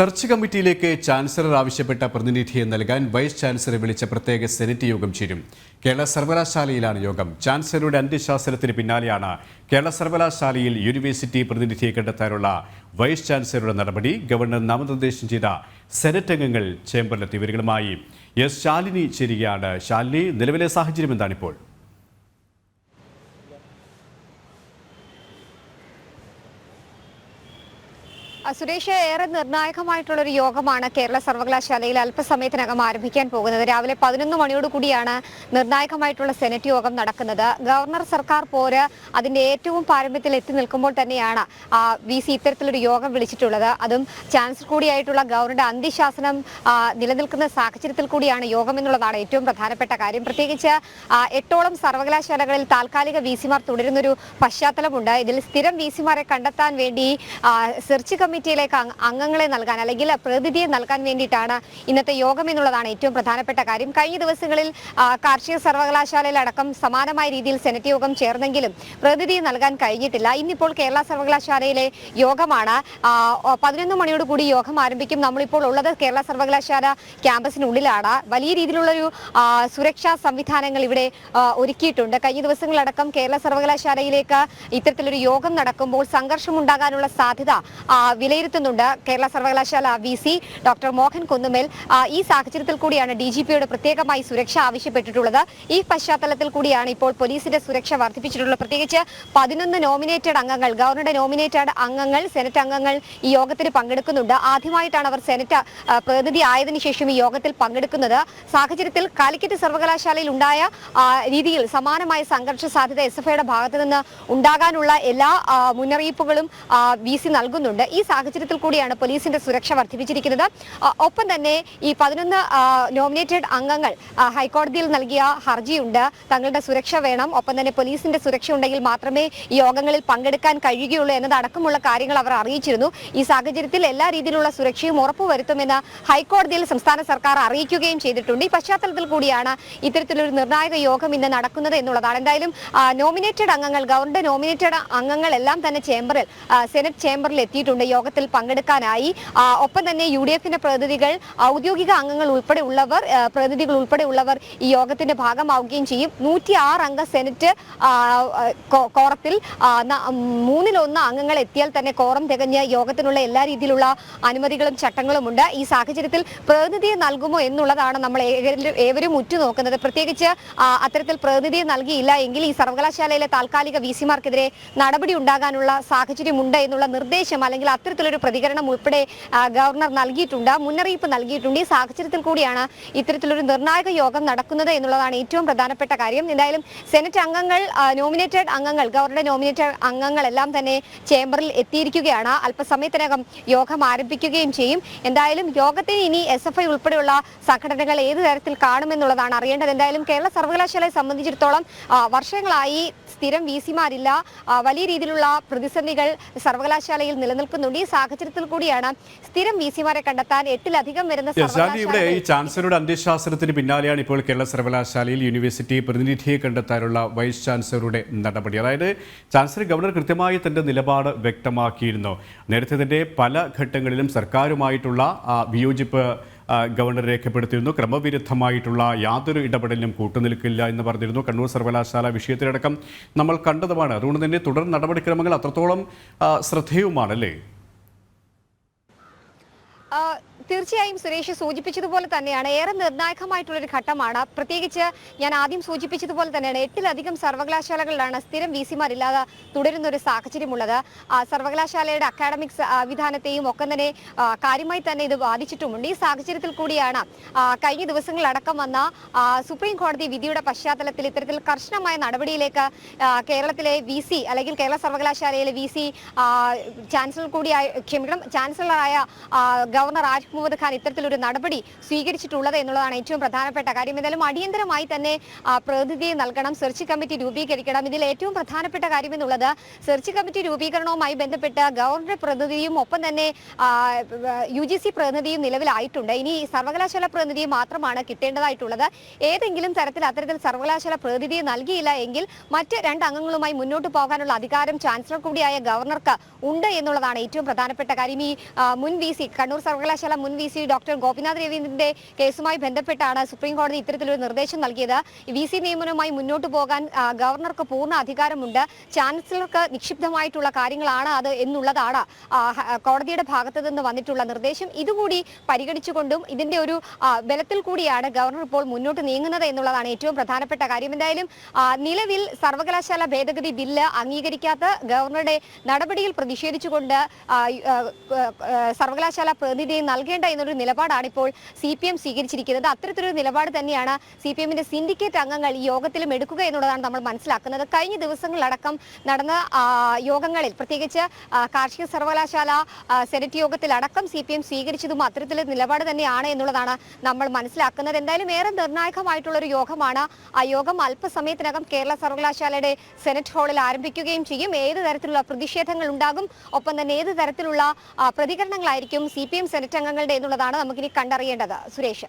Search കമ്മിറ്റിയിലേക്ക് chancellor ആവശ്യപ്പെട്ട പ്രതിനിധിയെ നൽകാൻ വൈസ് ചാൻസലറെ വിളിച്ച പ്രത്യേക സെനറ്റ് യോഗം ചേരും. കേരള സർവകലാശാലയിലാണ് യോഗം. ചാൻസലറുടെ അന്ത്യശാസനത്തിന് പിന്നാലെയാണ് കേരള സർവകലാശാലയിൽ യൂണിവേഴ്സിറ്റി പ്രതിനിധിയെ കണ്ടെത്താനുള്ള വൈസ് ചാൻസലറുടെ നടപടി. ഗവർണർ നാമനിർദ്ദേശം ചെയ്ത സെനറ്റ് അംഗങ്ങൾ ചേംബറിലെത്തി. ഇവരുമായി എസ് ശാലിനി ചേരുകയാണ്. ശാലിനി നിലവിലെ സാഹചര്യം എന്താണിപ്പോൾ? സുരേഷ് ഏറെ നിർണായകമായിട്ടുള്ള ഒരു യോഗമാണ് കേരള സർവകലാശാലയിൽ അല്പസമയത്തിനകം ആരംഭിക്കാൻ പോകുന്നത്. രാവിലെ പതിനൊന്ന് മണിയോട് കൂടിയാണ് നിർണായകമായിട്ടുള്ള സെനറ്റ് യോഗം നടക്കുന്നത്. ഗവർണർ സർക്കാർ പോര് അതിന്റെ ഏറ്റവും പാരമ്യത്തിൽ എത്തി നിൽക്കുമ്പോൾ തന്നെയാണ് വി സി ഇത്തരത്തിലൊരു യോഗം വിളിച്ചിട്ടുള്ളത്. അതും ചാൻസലർ കൂടിയായിട്ടുള്ള ഗവർണറുടെ അന്ത്യശാസനം നിലനിൽക്കുന്ന സാഹചര്യത്തിൽ കൂടിയാണ് യോഗം എന്നുള്ളതാണ് ഏറ്റവും പ്രധാനപ്പെട്ട കാര്യം. പ്രത്യേകിച്ച് എട്ടോളം സർവകലാശാലകളിൽ താൽക്കാലിക വി സിമാർ തുടരുന്നൊരു പശ്ചാത്തലമുണ്ട്. ഇതിൽ സ്ഥിരം വി കണ്ടെത്താൻ വേണ്ടി സെർച്ച് സെർച്ച് കമ്മിറ്റിയിലേക്ക് അംഗ- അംഗങ്ങളെ നൽകാൻ അല്ലെങ്കിൽ പ്രതിനിധിയെ നൽകാൻ വേണ്ടിയിട്ടാണ് ഇന്നത്തെ യോഗം എന്നുള്ളതാണ് ഏറ്റവും പ്രധാനപ്പെട്ട കാര്യം. കഴിഞ്ഞ ദിവസങ്ങളിൽ കാർഷിക കാർഷിക സർവകലാശാലയിലടക്കം സമാനമായ രീതിയിൽ സെനറ്റ് യോഗം ചേർന്നെങ്കിലും പ്രതിനിധിയെ നൽകാൻ കഴിഞ്ഞിട്ടില്ല. ഇന്നിപ്പോൾ കേരള സർവകലാശാലയിലെ യോഗമാണ്. പതിനൊന്ന് മണിയോട് കൂടി യോഗം ആരംഭിക്കും. നമ്മളിപ്പോൾ ഉള്ളത് കേരള സർവകലാശാല ക്യാമ്പസിനുള്ളിലാണ്. വലിയ രീതിയിലുള്ളൊരു സുരക്ഷാ സംവിധാനങ്ങൾ ഇവിടെ ഒരുക്കിയിട്ടുണ്ട്. കഴിഞ്ഞ ദിവസങ്ങളടക്കം കേരള സർവകലാശാലയിലേക്ക് ഇത്തരത്തിലൊരു യോഗം നടക്കുമ്പോൾ സംഘർഷം ഉണ്ടാകാനുള്ള സാധ്യത വിലയിരുത്തുന്നുണ്ട് കേരള സർവകലാശാല V C doctor Mohan Kunnummel. ഈ സാഹചര്യത്തിൽ കൂടിയാണ് ഡി ജി പിയോട് പ്രത്യേകമായി സുരക്ഷ ആവശ്യപ്പെട്ടിട്ടുള്ളത്. ഈ പശ്ചാത്തലത്തിൽ കൂടിയാണ് ഇപ്പോൾ പോലീസിന്റെ സുരക്ഷ വർദ്ധിപ്പിച്ചിട്ടുള്ളത്. പ്രത്യേകിച്ച് പതിനൊന്ന് നോമിനേറ്റഡ് അംഗങ്ങൾ ഗവർണറുടെ നോമിനേറ്റഡ് അംഗങ്ങൾ സെനറ്റ് അംഗങ്ങൾ ഈ യോഗത്തിന് പങ്കെടുക്കുന്നുണ്ട്. ആദ്യമായിട്ടാണ് അവർ സെനറ്റ് പ്രതിനിധി ആയതിനു ശേഷം ഈ യോഗത്തിൽ പങ്കെടുക്കുന്നത്. സാഹചര്യത്തിൽ കാലിക്കറ്റ് സർവകലാശാലയിൽ ഉണ്ടായ രീതിയിൽ സമാനമായ സംഘർഷ സാധ്യത എസ് എഫ് ഐയുടെ ഭാഗത്ത് നിന്ന് ഉണ്ടാകാനുള്ള എല്ലാ മുന്നറിയിപ്പുകളും വി സി നൽകുന്നുണ്ട്. ഈ സാഹചര്യത്തിൽ കൂടിയാണ് പോലീസിന്റെ സുരക്ഷ വർദ്ധിപ്പിച്ചിരിക്കുന്നത്. ഒപ്പം തന്നെ ഈ പതിനൊന്ന് നോമിനേറ്റഡ് അംഗങ്ങൾ ഹൈക്കോടതിയിൽ നൽകിയ ഹർജിയുണ്ട്. തങ്ങളുടെ സുരക്ഷ വേണം. ഒപ്പം തന്നെ പോലീസിന്റെ സുരക്ഷ ഉണ്ടെങ്കിൽ മാത്രമേ യോഗങ്ങളിൽ പങ്കെടുക്കാൻ കഴിയുകയുള്ളൂ എന്നതടക്കമുള്ള കാര്യങ്ങൾ അവർ അറിയിച്ചിരുന്നു. ഈ സാഹചര്യത്തിൽ എല്ലാ രീതിയിലുള്ള സുരക്ഷയും ഉറപ്പുവരുത്തുമെന്ന് ഹൈക്കോടതിയിൽ സംസ്ഥാന സർക്കാർ അറിയിക്കുകയും ചെയ്തിട്ടുണ്ട്. ഈ പശ്ചാത്തലത്തിൽ കൂടിയാണ് ഇത്തരത്തിലൊരു നിർണായക യോഗം ഇന്ന് നടക്കുന്നത് എന്നുള്ളതാണ്. എന്തായാലും നോമിനേറ്റഡ് അംഗങ്ങൾ ഗവർണറുടെ നോമിനേറ്റഡ് അംഗങ്ങളെല്ലാം തന്നെ ചേംബറിൽ സെനറ്റ് ചേംബറിൽ എത്തിയിട്ടുണ്ട്. യോഗത്തിൽ പങ്കെടുക്കാനായി. ഒപ്പം തന്നെ യു ഡി എഫിന്റെ പ്രതിനിധികൾ ഔദ്യോഗിക അംഗങ്ങൾ ഉൾപ്പെടെ ഉള്ളവർ പ്രതിനിധികൾ ഉൾപ്പെടെ ഉള്ളവർ ഈ യോഗത്തിന്റെ ഭാഗമാവുകയും ചെയ്യും. നൂറ്റി ആറ് അംഗ സെനറ്റ് കോറത്തിൽ മൂന്നിലൊന്ന് അംഗങ്ങൾ എത്തിയാൽ തന്നെ കോറം തികഞ്ഞ് യോഗത്തിനുള്ള എല്ലാ രീതിയിലുള്ള അനുമതികളും ചട്ടങ്ങളും ഉണ്ട്. ഈ സാഹചര്യത്തിൽ പ്രതിനിധിയെ നൽകുമോ എന്നുള്ളതാണ് നമ്മൾ ഏവരും- ഉറ്റുനോക്കുന്നത്. പ്രത്യേകിച്ച് അത്തരത്തിൽ പ്രതിനിധിയെ നൽകിയില്ല എങ്കിൽ ഈ സർവകലാശാലയിലെ താൽക്കാലിക വി സിമാർക്കെതിരെ നടപടി ഉണ്ടാകാനുള്ള സാഹചര്യമുണ്ട് എന്നുള്ള നിർദ്ദേശം അല്ലെങ്കിൽ അത്തരത്തിലൊരു പ്രതികരണം ഉൾപ്പെടെ ഗവർണർ നൽകിയിട്ടുണ്ട്. മുന്നറിയിപ്പ് നൽകിയിട്ടുണ്ട്. ഈ സാഹചര്യത്തിൽ കൂടിയാണ് ഇത്തരത്തിലൊരു നിർണായക യോഗം നടക്കുന്നത് എന്നുള്ളതാണ് ഏറ്റവും പ്രധാനപ്പെട്ട കാര്യം. എന്തായാലും സെനറ്റ് അംഗങ്ങൾ നോമിനേറ്റഡ് അംഗങ്ങൾ ഗവർണറുടെ നോമിനേറ്റഡ് അംഗങ്ങളെല്ലാം തന്നെ ചേംബറിൽ എത്തിയിരിക്കുകയാണ്. അല്പസമയത്തിനകം യോഗം ആരംഭിക്കുകയും ചെയ്യും. എന്തായാലും യോഗത്തിന് ഇനി എസ് എഫ് ഐ ഉൾപ്പെടെയുള്ള സംഘടനകൾ ഏത് തരത്തിൽ കാണുമെന്നുള്ളതാണ് അറിയേണ്ടത്. എന്തായാലും കേരള സർവകലാശാലയെ സംബന്ധിച്ചിടത്തോളം വർഷങ്ങളായി സ്ഥിരം വി സിമാരില്ല. വലിയ രീതിയിലുള്ള പ്രതിസന്ധികൾ സർവകലാശാലയിൽ നിലനിൽക്കുന്നുണ്ട്. ഈ സാഹചര്യത്തിൽ കൂടിയാണ് സ്ഥിരം വി സിമാരെ കണ്ടെത്താൻ എട്ടിലധികം വരുന്ന ഇവിടെ ഈ ചാൻസലറുടെ അന്ത്യശാസ്ത്രത്തിന് പിന്നാലെയാണ് ഇപ്പോൾ കേരള സർവകലാശാലയിൽ യൂണിവേഴ്സിറ്റി പ്രതിനിധിയെ കണ്ടെത്താനുള്ള വൈസ് ചാൻസലറുടെ നടപടി. അതായത് ചാൻസലർ ഗവർണർ കൃത്യമായി തന്റെ നിലപാട് വ്യക്തമാക്കിയിരുന്നു. നേരത്തെ തന്നെ പല ഘട്ടങ്ങളിലും സർക്കാരുമായിട്ടുള്ള വിയോജിപ്പ് ഗവർണർ രേഖപ്പെടുത്തിയിരുന്നു. ക്രമവിരുദ്ധമായിട്ടുള്ള യാതൊരു ഇടപെടലിനും കൂട്ടുനിൽക്കില്ല എന്ന് പറഞ്ഞിരുന്നു കണ്ണൂർ സർവകലാശാല വിഷയത്തിലടക്കം. നമ്മൾ കണ്ടതുമാണ്. അതുകൊണ്ട് തന്നെ തുടർ നടപടിക്രമങ്ങൾ അത്രത്തോളം ശ്രദ്ധേയവുമാണ് ശ്രദ്ധേയവുമാണല്ലേ തീർച്ചയായും സുരേഷ് സൂചിപ്പിച്ചതുപോലെ തന്നെയാണ്. ഏറെ നിർണായകമായിട്ടുള്ള ഒരു ഘട്ടമാണ്. പ്രത്യേകിച്ച് ഞാൻ ആദ്യം സൂചിപ്പിച്ചതുപോലെ തന്നെയാണ്. എട്ടിലധികം സർവകലാശാലകളിലാണ് സ്ഥിരം വി സിമാരില്ലാതെ തുടരുന്ന ഒരു സാഹചര്യമുള്ളത്. സർവകലാശാലയുടെ അക്കാഡമിക് വിധാനത്തെയും ഒക്കെ തന്നെ കാര്യമായി തന്നെ ഇത് ബാധിച്ചിട്ടുമുണ്ട്. ഈ സാഹചര്യത്തിൽ കൂടിയാണ് കഴിഞ്ഞ ദിവസങ്ങളിലടക്കം വന്ന സുപ്രീം കോടതി വിധിയുടെ പശ്ചാത്തലത്തിൽ ഇത്തരത്തിൽ കർശനമായ നടപടിയിലേക്ക് കേരളത്തിലെ വി സി അല്ലെങ്കിൽ കേരള സർവകലാശാലയിലെ വി സി ചാൻസലർ കൂടിയായ ക്ഷമിക്കണം. ചാൻസലറായ ഗവർണർ ആരിഫ് മുഹമ്മദ് ഖാൻ ഇത്തരത്തിലൊരു നടപടി സ്വീകരിച്ചിട്ടുള്ളത് എന്നുള്ളതാണ് ഏറ്റവും പ്രധാനപ്പെട്ട കാര്യം. എന്തായാലും അടിയന്തരമായി തന്നെ പ്രതിനിധിയെ നൽകണം സെർച്ച് കമ്മിറ്റി രൂപീകരിക്കണം. ഇതിൽ ഏറ്റവും പ്രധാനപ്പെട്ട കാര്യം എന്നുള്ളത് സെർച്ച് കമ്മിറ്റി രൂപീകരണവുമായി ബന്ധപ്പെട്ട് ഗവർണറുടെ പ്രതിനിധിയും ഒപ്പം തന്നെ യു ജി സി പ്രതിനിധിയും നിലവിലായിട്ടുണ്ട്. ഇനി സർവകലാശാല പ്രതിനിധിയെ മാത്രമാണ് കിട്ടേണ്ടതായിട്ടുള്ളത്. ഏതെങ്കിലും തരത്തിൽ അത്തരത്തിൽ സർവകലാശാല പ്രതിനിധിയെ നൽകിയില്ല എങ്കിൽ മറ്റ് രണ്ട് അംഗങ്ങളുമായി മുന്നോട്ട് പോകാനുള്ള അധികാരം ചാൻസലർ കൂടിയായ ഗവർണർക്ക് ഉണ്ട് എന്നുള്ളതാണ് ഏറ്റവും പ്രധാനപ്പെട്ട കാര്യം. ഈ മുൻ വി സി കണ്ണൂർ സർവകലാശാല മുൻ വി സി ഡോക്ടർ ഗോപിനാഥ് രവീന്ദ്രന്റെ കേസുമായി ബന്ധപ്പെട്ടാണ് സുപ്രീം കോടതി ഇത്തരത്തിലൊരു നിർദ്ദേശം നൽകിയത്. വി സി നിയമനവുമായി മുന്നോട്ട് പോകാൻ ഗവർണർക്ക് പൂർണ അധികാരമുണ്ട്. ചാൻസലർക്ക് നിക്ഷിപ്തമായിട്ടുള്ള കാര്യങ്ങളാണ് അത് എന്നുള്ളതാണ് കോടതിയുടെ ഭാഗത്ത് നിന്ന് വന്നിട്ടുള്ള നിർദ്ദേശം. ഇതുകൂടി പരിഗണിച്ചുകൊണ്ടും ഇതിന്റെ ഒരു ബലത്തിൽ കൂടിയാണ് ഗവർണർ ഇപ്പോൾ മുന്നോട്ട് നീങ്ങുന്നത് എന്നുള്ളതാണ് ഏറ്റവും പ്രധാനപ്പെട്ട കാര്യം. എന്തായാലും നിലവിൽ സർവകലാശാല ഭേദഗതി ബില്ല് അംഗീകരിക്കാത്ത ഗവർണറുടെ നടപടിയിൽ പ്രതിഷേധിച്ചുകൊണ്ട് സർവകലാശാല പ്രതിനിധിയെ നൽകി പ്രതിനിധി നൽകേണ്ട എന്നൊരു നിലപാടാണ് ഇപ്പോൾ സി പി എം സ്വീകരിച്ചിരിക്കുന്നത്. അത്തരത്തിലൊരു നിലപാട് തന്നെയാണ് സി പി എമ്മിന്റെ സിൻഡിക്കേറ്റ് അംഗങ്ങൾ ഈ യോഗത്തിലും എടുക്കുക എന്നുള്ളതാണ് നമ്മൾ മനസ്സിലാക്കുന്നത്. കഴിഞ്ഞ ദിവസങ്ങളിലടക്കം നടന്ന യോഗങ്ങളിൽ പ്രത്യേകിച്ച് കാർഷിക സർവകലാശാല സെനറ്റ് യോഗത്തിലടക്കം സി പി എം സ്വീകരിച്ചതും അത്തരത്തിലൊരു നിലപാട് തന്നെയാണ് എന്നുള്ളതാണ് നമ്മൾ മനസ്സിലാക്കുന്നത്. എന്തായാലും ഏറെ നിർണായകമായിട്ടുള്ള ഒരു യോഗമാണ് ആ യോഗം. അല്പസമയത്തിനകം കേരള സർവകലാശാലയുടെ സെനറ്റ് ഹാളിൽ ആരംഭിക്കുകയും ചെയ്യും. ഏത് തരത്തിലുള്ള പ്രതിഷേധങ്ങൾ ഉണ്ടാകും? ഒപ്പം തന്നെ ഏത് തരത്തിലുള്ള പ്രതികരണങ്ങളായിരിക്കും സി പി എം സെനറ്റ് അംഗങ്ങളുടെ എന്നുള്ളതാണ് നമുക്കിനി കണ്ടറിയേണ്ടത്. സുരേഷ്.